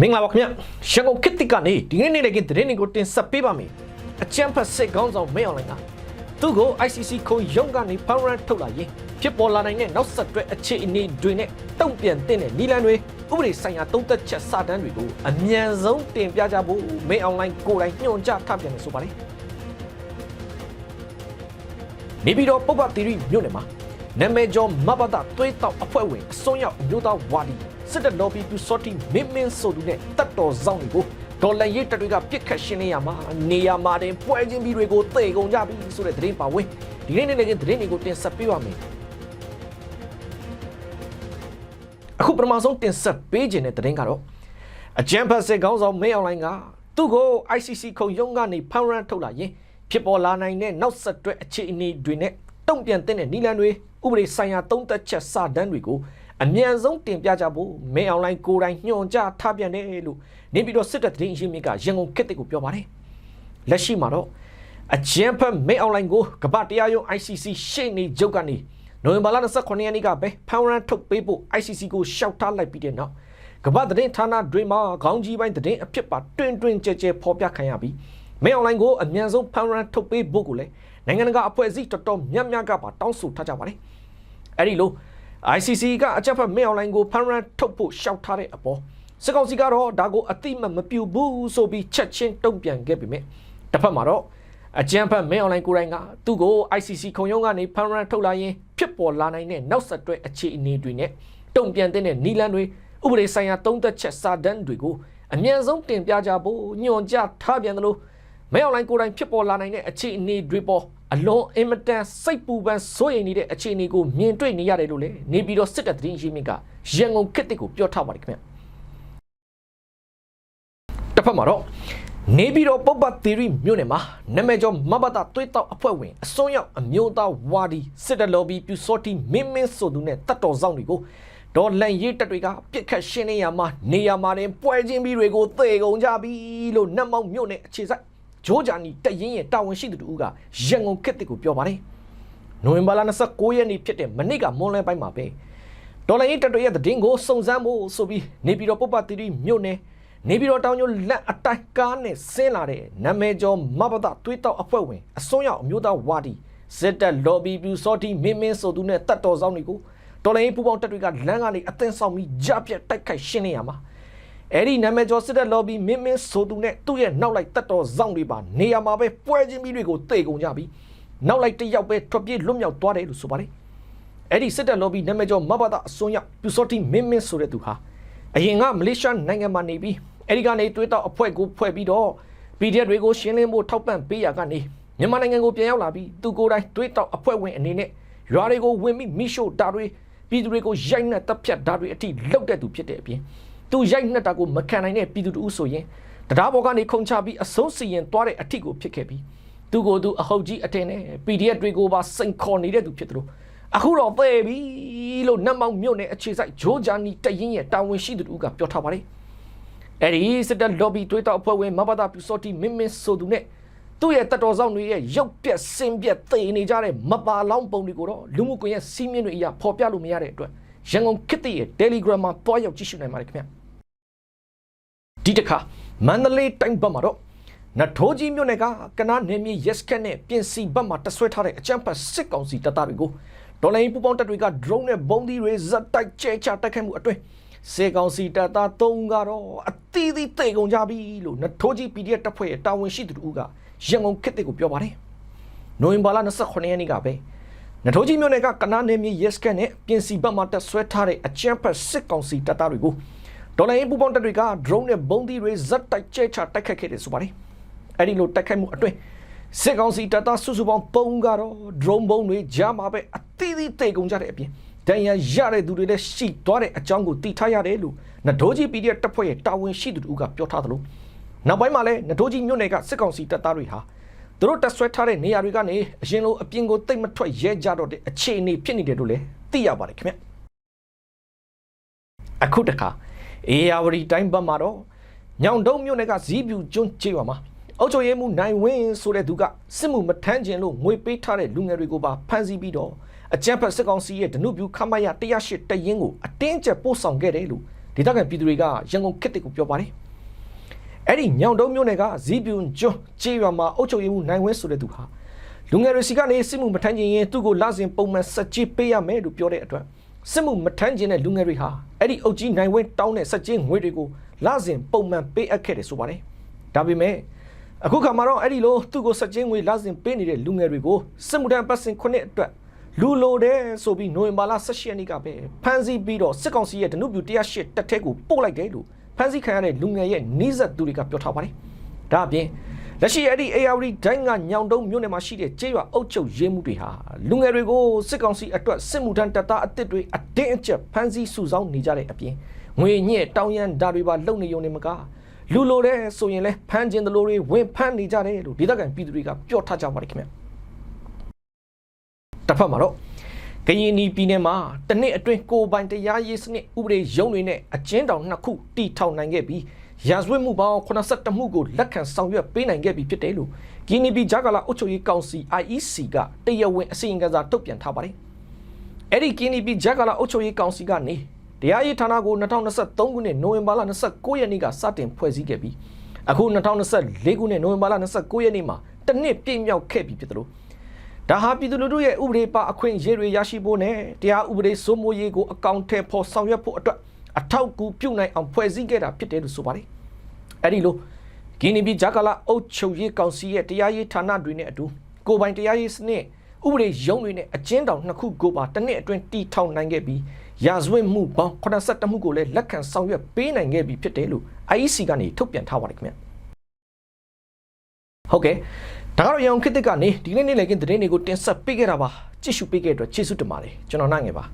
မင်္ဂလာပါခင်ဗျရန်ကုန်ခေတ်တစ်ကနေဒီနေ့နေ့လည်းကသတင်းတွေကိုတင်ဆက်ပေးပါမယ်အချမ်းဖတ်စစ်ကောင်းဆောင်မဲအွန်လိုင်းကသူ့ကို ICC ခုံရုံးကနေဖောင်းရန်ထုတ်လာရင်ဖြစ်ပေါ်လာနိုင်တဲ့နောက်ဆက်တွဲအခြေအနေတွေနဲ့တုံ့ပြန်တဲ့နီလန်တွေဥပဒေဆိုင်ရာတုံ့သက်ချက်စာတမ်းတွေကိုအမြန်ဆုံးတင်ပြကြဖို့မဲအွန်လိုင်းကိုယ်တိုင်ညွှန်ကြားထပ်ပြန်လို့ဆိုပါလေနေပြည်တော်ပုပ္ပတိရိမြို့နယ်မှာနာမည်ကျော်မဘတာသွေးတောက်အဖွဲ့ဝင်အစွန်းရောက်အမျိုးသားဝါဒီ စစ်တပ်လော်ဘီတူစော်တီမင်းမင်းဆိုသူနဲ့တပ်တော်ဆောင်တွေကိုဒေါ်လာရေးတပ်တွေကပြစ်ခတ်ရှင်းနေရမှာနေရမှာတင်ပွဲချင်းပြီးတွေကိုသေကုန်ကြပြီဆိုတဲ့သတင်းပါဝင်ဒီနေ့နေ့လည်းသတင်းတွေကိုတင်ဆက်ပေးပါမယ်အခုပထမဆုံးတင်ဆက်ပေးခြင်းတဲ့သတင်းကတော့အကြံဖတ်စစ်ကောင်းဆောင်မဲအွန်လိုင်းကသူ့ကို ICC ခုံရုံးကနေဖမ်းရန်ထုတ်လာရင်ဖြစ်ပေါ်လာနိုင်တဲ့နောက်ဆက်တွဲအခြေအနေတွေနဲ့တုံ့ပြန်တဲ့နီလန်တွေဥပဒေဆိုင်ရာတုံးသက်ချက်စာတမ်းတွေကို အမြန်ဆုံးတင်ပြကြဖို့မဲအွန်လိုင်းကိုယ်တိုင်ညွှန်ကြားထားပြန်တယ်လို့နေပြီးတော့စစ်တပ်သတင်းရင်းမြစ်ကရန်ကုန်ခေတ်ကိုပြောပါတယ်လက်ရှိမှာတော့အကြံဖတ်မဲအွန်လိုင်းကိုကမ္ဘာတရားရုံး ICC ရှေ့နေချုပ်ကနေနိုဝင်ဘာလ29ရက်နေ့ကပဲဖမ်းရန်ထုတ်ပေးဖို့ ICC ကိုရှောက်ထားလိုက်ပြီးတဲ့နောက်ကမ္ဘာသတင်းဌာနတွေမှာခေါင်းကြီးပိုင်းသတင်းအဖြစ်ပါတွင်တွင်ကြဲကြဲဖော်ပြခံရပြီးမဲအွန်လိုင်းကိုအမြန်ဆုံးဖမ်းရန်ထုတ်ပေးဖို့ကိုလည်းနိုင်ငံတကာအဖွဲ့အစည်းတော်တော်များများကပါတောင်းဆိုထားကြပါတယ်အဲ့ဒီလို ICC ကအကြက်ဖက်မဲအွန်လိုင်းကိုဖမ်းရန်ထုတ်ဖို့ရှောက်ထားတဲ့အပေါ်စစ်ကောင်စီကတော့ဒါကိုအတိမမပြူဘူးဆိုပြီးချက်ချင်းတုံ့ပြန်ခဲ့ပေမဲ့တစ်ဖက်မှာတော့အကြံဖက်မဲအွန်လိုင်းကိုယ်တိုင်ကသူ့ကို ICC ခုံရုံးကနေဖမ်းရန်ထုတ်လာရင်ဖြစ်ပေါ်လာနိုင်တဲ့နောက်ဆက်တွဲအခြေအနေတွေနဲ့တုံ့ပြန်တဲ့နီလန်တွေဥပဒေဆိုင်ရာတုံးသက်ချက်စာတမ်းတွေကိုအမြန်ဆုံးတင်ပြကြဖို့ညွှန်ကြားထားပြန်တယ်လို့မဲအွန်လိုင်းကိုယ်တိုင်ဖြစ်ပေါ်လာနိုင်တဲ့အခြေအနေတွေပေါ် အလွန်အင်မတန်စိတ်ပူပန်စိုးရိမ်နေတဲ့အခြေအနေကိုမြင်တွေ့နေရတယ်လို့လည်းနေပြည်တော်စစ်တပ်သတင်းရင်းမြစ်ကရန်ကုန်ခေတ်တစ်ကိုပြောထားပါတယ်ခင်ဗျတစ်ဖက်မှာတော့နေပြည်တော်ပုပ္ပသီရိမြို့နယ်မှာနာမည်ကျော်မဘတာသွေးတောက်အဖွဲ့ဝင်အစွန်းရောက်အမျိုးသားဝါဒီစစ်တပ်လော်ဘီပြူစောတီမင်းမင်းဆိုသူနဲ့တတ်တော်ဆောင်တွေကိုဒေါ်လန်ရေးတပ်တွေကပြစ်ခတ်ရှင်းနေရမှာနေရမှာတင်ပွဲချင်းပြီးတွေကိုသေကုန်ကြပြီလို့နတ်မောင်မြို့နယ်အခြေစိုက် ဂျိုးဂျာနီတရင်ရဲ့တာဝန်ရှိသူတို့ကရန်ကုန်ခေတ်တစ်ကိုပြောပါတယ်နိုဝင်ဘာလ29ရက်နေ့ဖြစ်တဲ့မနေ့ကမွန်လွဲပိုင်းမှာပဲဒေါ်လာရေးတပ်တွေရဲ့သတင်းကိုစုံစမ်းဖို့ဆိုပြီးနေပြည်တော်ပုပ္ပသီရိမြို့နယ်နေပြည်တော်တောင်ကျွန်းလက်အတိုင်းကားနဲ့ဆင်းလာတဲ့နာမည်ကျော်မဘဒသွေးတောက်အဖွဲ့ဝင်အစွန်းရောက်အမျိုးသားဝါဒီစစ်တပ်လော်ဘီပြူစောတီမင်းမင်းဆိုသူနဲ့တတ်တော်ဆောင်တွေကိုတော်လိုင်းပူပေါင်းတပ်တွေကလမ်းကနေအသင်းဆောင်ပြီးကြပြက်တိုက်ခိုက်ရှင်းနေရမှာ အဲ့ဒီနာမည်ကျော်စစ်တပ်လော်ဘီမင်းမင်းဆိုသူနဲ့သူ့ရဲ့နောက်လိုက်တတ်တော်ဆောင်တွေပါနေရာမှာပဲပွဲချင်းပြီးတွေကိုတေကုန်ကြပြီးနောက်လိုက်တစ်ယောက်ပဲထွက်ပြေးလွတ်မြောက်သွားတယ်လို့ဆိုပါတယ်အဲ့ဒီစစ်တပ်လော်ဘီနာမည်ကျော်မဘဒအစွန်းရောက်ပြူစောတီမင်းမင်းဆိုတဲ့သူဟာအရင်ကမလေးရှားနိုင်ငံမှာနေပြီးအဲဒီကနေတွေးတောက်အဖွဲ့ကိုဖွဲ့ပြီးတော့ PDF တွေကိုရှင်းလင်းဖို့ထောက်ပံ့ပေးရကနေမြန်မာနိုင်ငံကိုပြန်ရောက်လာပြီးသူကိုယ်တိုင်တွေးတောက်အဖွဲ့ဝင်အနေနဲ့ရွာတွေကိုဝင်ပြီးမိရှို့တာတွေပြည်သူတွေကိုရိုက်နှက်တပ်ဖြတ်တာတွေအထိလုပ်တဲ့သူဖြစ်တဲ့အပြင် သူရိုက်နှက်တာကိုမခံနိုင်တဲ့ပြည်သူတို့ဆိုရင်တရားဘော်ကနေခုံချပြီးအဆုံးစီရင်သွားတဲ့အထိကိုဖြစ်ခဲ့ပြီးသူကိုယ်သူအဟုတ်ကြီးအတင်နဲ့ PDF တွေကိုပါစိန်ခေါ်နေတဲ့သူဖြစ်တယ်လို့အခုတော့ပဲပြီလို့နတ်မောင်မြို့နယ်အခြေစိုက်ဂျိုးဂျာနီတရင်ရဲ့တာဝန်ရှိသူတို့ကပြောထားပါတယ်အဲ့ဒီစစ်တပ် lobby တွေးတောက်အဖွဲ့ဝင်မဘာသာပြူစောတီမင်းမင်းဆိုသူနဲ့သူ့ရဲ့တတော်ဆောင်တွေရဲ့ရုပ်ပြက်စင်ပြက်သေနေကြတဲ့မပါလောင်းပုံတွေကိုတော့လူမှုကွန်ရက်စီးမြင့်တွေအရာဖော်ပြလို့မရတဲ့အတွက် ရန်ကုန်ခေတ်တရဲ့ Telegram မှာတွားရောက်ကြည့်ရှုနိုင်ပါတယ်ခင်ဗျဒီတစ်ခါမန္တလေးတိုင်းဘက်မှာတော့နထိုးကြီးမြို့နယ်ကကနားနေမြေ yes ကနဲ့ပြင်စီဘက်မှာတဆွဲထားတဲ့အကြမ်းဖက်စစ်ကောင်စီတပ်သားတွေကိုဒေါ်လာရင်းပူပေါင်းတပ်တွေက drone နဲ့ဘုံးသီးတွေဇက်တိုက်ကျဲချတိုက်ခိုက်မှုအတွင်းစေကောင်စီတပ်သား၃ကတော့အသီးသီးတေကုန်ကြပြီလို့နထိုးကြီး PDF တပ်ဖွဲ့ရဲ့တာဝန်ရှိသူတို့ကရန်ကုန်ခေတ်တွေကိုပြောပါတယ်။နိုဝင်ဘာလ29ရက်နေ့ကပဲ နထိုးကြီးမြို့နယ်ကကနားနေမြေ yes ကနဲ့ပြင်စီဘက်မှာတက်ဆွဲထားတဲ့အကြမ်းဖက်စစ်ကောင်စီတပ်သားတွေကိုဒေါ်လာရင်းပူပေါင်းတပ်တွေက drone နဲ့ဘုံးသီးတွေဇက်တိုက်ကျဲချတိုက်ခိုက်ခဲ့တယ်ဆိုပါတယ်။အဲ့ဒီလိုတိုက်ခိုက်မှုအတွင်းစစ်ကောင်စီတပ်သားစုစုပေါင်း၃ကတော့ drone ဘုံးတွေကြားမှာပဲအသီးသီးတေကုန်ကြတဲ့အပြင်ဒဏ်ရာရတဲ့သူတွေလည်းရှိသွားတဲ့အကြောင်းကိုသိထားရတယ်လို့နဒိုးကြီး PDF တပ်ဖွဲ့ရဲ့တာဝန်ရှိသူတို့ကပြောထားသလိုနောက်ပိုင်းမှာလည်းနဒိုးကြီးမြို့နယ်ကစစ်ကောင်စီတပ်သားတွေဟာ သူတို့တက်ဆွဲထားတဲ့နေရာတွေကနေအရင်လိုအပြင်ကိုတိတ်မထွက်ရဲကြတော့တဲ့အခြေအနေဖြစ်နေတယ်လို့လည်းသိရပါတယ်ခင်ဗျအခုတခါအေယာဝတီတိုင်းဘက်မှာတော့ညောင်တုံးမြို့နယ်ကဇီးပြူကျွန်းကျေးရွာမှာအုတ်ချုပ်ရဲမှုနိုင်ဝင်းဆိုတဲ့သူကစစ်မှုမထမ်းခြင်းလို့ငွေပေးထားတဲ့လူငယ်တွေကိုပါဖမ်းဆီးပြီးတော့အကြမ်းဖက်စစ်ကောင်စီရဲ့ဒနုပြူခမရ108တရင်ကိုအတင်းကျပ်ပို့ဆောင်ခဲ့တယ်လို့ဒေသခံပြည်သူတွေကရန်ကုန်ခေတ်တစ်ကိုပြောပါတယ် အဲ့ဒီညောင်တုံးမြို့နယ်ကဇီးပြွန်ကျွန်းကြေးရွာမှာအုပ်ချုပ်ရေးမှုနိုင်ဝင်းဆိုတဲ့သူဟာလူငယ်တွေစီကနေစစ်မှုမထမ်းခြင်းရင်သူ့ကိုလစဉ်ပုံမှန်ဆက်ကြီးပေးရမယ်လို့ပြောတဲ့အတွက်စစ်မှုမထမ်းခြင်းတဲ့လူငယ်တွေဟာအဲ့ဒီအုပ်ကြီးနိုင်ဝင်းတောင်းတဲ့ဆက်ကြီးငွေတွေကိုလစဉ်ပုံမှန်ပေးအပ်ခဲ့တယ်ဆိုပါတယ်ဒါပေမဲ့အခုခါမှာတော့အဲ့ဒီလိုသူ့ကိုဆက်ကြီးငွေလစဉ်ပေးနေတဲ့လူငယ်တွေကိုစစ်မှုထမ်းပတ်စဉ်ခုနှစ်အတွက်လူလိုတဲ့ဆိုပြီးနိုဝင်ဘာလ18ရက်နေ့ကပဲဖမ်းဆီးပြီးတော့စစ်ကောင်စီရဲ့ဒနုပြူ108တက်ထဲကိုပို့လိုက်တယ်လို့ ဖမ်းဆီးခံရတဲ့လူငယ်ရဲ့နှီးဆက်သူတွေကပြောထားပါတယ်။ဒါအပြင်လက်ရှိအဲ့ဒီ AR ဒိုင်းကညောင်တုံးမြို့နယ်မှာရှိတဲ့ကျေးရွာအုပ်ချုပ်ရေးမှုတွေဟာလူငယ်တွေကိုစစ်ကောင်စီအတွက်စစ်မှုထမ်းတပ်သားအစ်စ်တွေအတင်းအကျပ်ဖမ်းဆီးစုဆောင်းနေကြတဲ့အပြင်ငွေညက်တောင်းရန်ဓာတ်တွေပါလုံနေုံနေမကလူလိုတဲ့ဆိုရင်လဲဖမ်းခြင်းတလို့တွေဝင်ဖမ်းနေကြတယ်လို့ဒေသခံပြည်သူတွေကပြောထားကြပါတယ်ခင်ဗျာ။တစ်ဖက်မှာတော့ ကရင်နီပြည်နယ်မှာတစ်နှစ်အတွင်းကိုယ်ပိုင်တရားရေးစနစ်ဥပဒေရုံးတွေနဲ့အကျဉ်းတောင်နှစ်ခုတီထောင်နိုင်ခဲ့ပြီးရာဇဝတ်မှုပေါင်း82မှုကိုလက်ခံဆောင်ရွက်ပေးနိုင်ခဲ့ပြီဖြစ်တယ်လို့ကရင်နီပြည်ဂျာကာလာအုပ်ချုပ်ရေးကောင်စီ IEC ကတရားဝင်အစီရင်ခံစာထုတ်ပြန်ထားပါတယ်။အဲ့ဒီကရင်နီပြည်ဂျာကာလာအုပ်ချုပ်ရေးကောင်စီကနေတရားရေးဌာနကို2023ခုနှစ်နိုဝင်ဘာလ29ရက်နေ့ကစတင်ဖွဲ့စည်းခဲ့ပြီးအခု2024ခုနှစ်နိုဝင်ဘာလ29ရက်နေ့မှာတစ်နှစ်ပြည့်မြောက်ခဲ့ပြီဖြစ်တယ်လို့ ဒါဟာပြည်သူလူထုရဲ့ဥပဒေပါအခွင့်အရေးတွေရရှိဖို့နဲ့တရားဥပဒေစိုးမိုးရေးကိုအကောင့်ထဲပေါ်ဆောင်ရွက်ဖို့အတွက်အထောက်အကူပြုနိုင်အောင်ဖွဲ့စည်းခဲ့တာဖြစ်တယ်လို့ဆိုပါတယ်။အဲဒီလိုဂီနီပြည်ဂျာကာလာအုပ်ချုပ်ရေးကောင်စီရဲ့တရားရေးဌာနတွေနဲ့အတူကိုယ်ပိုင်တရားရေးစနစ်ဥပဒေရုံးတွေနဲ့အကျဉ်းတောင်နှစ်ခုကိုပါတစ်နှစ်အတွင်းတီထောင်နိုင်ခဲ့ပြီးရာဇဝတ်မှုပေါင်း82မှုကိုလည်းလက်ခံဆောင်ရွက်ပေးနိုင်ခဲ့ပြီဖြစ်တယ်လို့ IEC ကနေထုတ်ပြန်ထားပါတယ်ခင်ဗျာ။ဟုတ်ကဲ့ ဒါကတော့ရအောင်ခေတ်သစ်ကနေဒီနေ့နေ့လည်ကင်းသတင်းတွေကိုတင်ဆက်ပေးခဲ့တာပါကြည့်ရှုပေးခဲ့တဲ့အတွက်ကျေးဇူးတင်ပါတယ်ကျွန်တော်နိုင်ငယ်ပါ